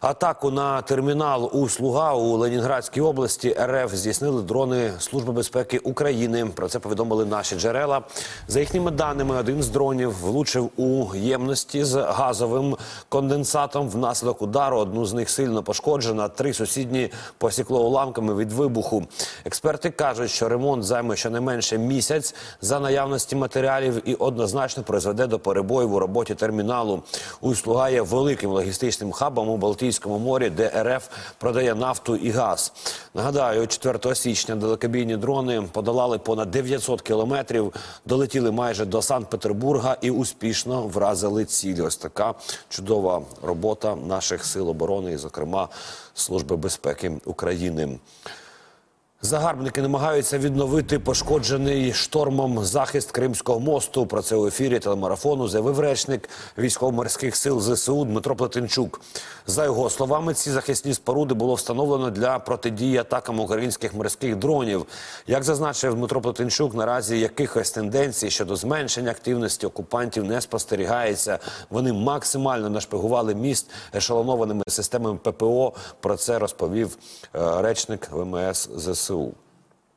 Атаку на термінал у Слуга у Ленінградській області РФ здійснили дрони Служби безпеки України. Про це повідомили наші джерела. За їхніми даними, один з дронів влучив у ємності з газовим конденсатом. Внаслідок удару одну з них сильно пошкоджена. Три сусідні посікло уламками від вибуху. Експерти кажуть, що ремонт займе щонайменше місяць за наявності матеріалів і однозначно призведе до перебоїв у роботі терміналу. Услуга є великим логістичним хабом у Балтійському морі, де РФ продає нафту і газ. Нагадаю, 4 січня далекобійні дрони подолали понад 900 кілометрів, долетіли майже до Санкт-Петербурга і успішно вразили ціль. Ось така чудова робота наших сил оборони, і, зокрема, Служби безпеки України. Загарбники намагаються відновити пошкоджений штормом захист Кримського мосту. Про це у ефірі телемарафону заявив речник військово-морських сил ЗСУ Дмитро Плетенчук. За його словами, ці захисні споруди було встановлено для протидії атакам українських морських дронів. Як зазначив Дмитро Плетенчук, наразі якихось тенденцій щодо зменшення активності окупантів не спостерігається. Вони максимально нашпигували міст ешелонованими системами ППО. Про це розповів е, речник ВМС ЗСУ. Sul.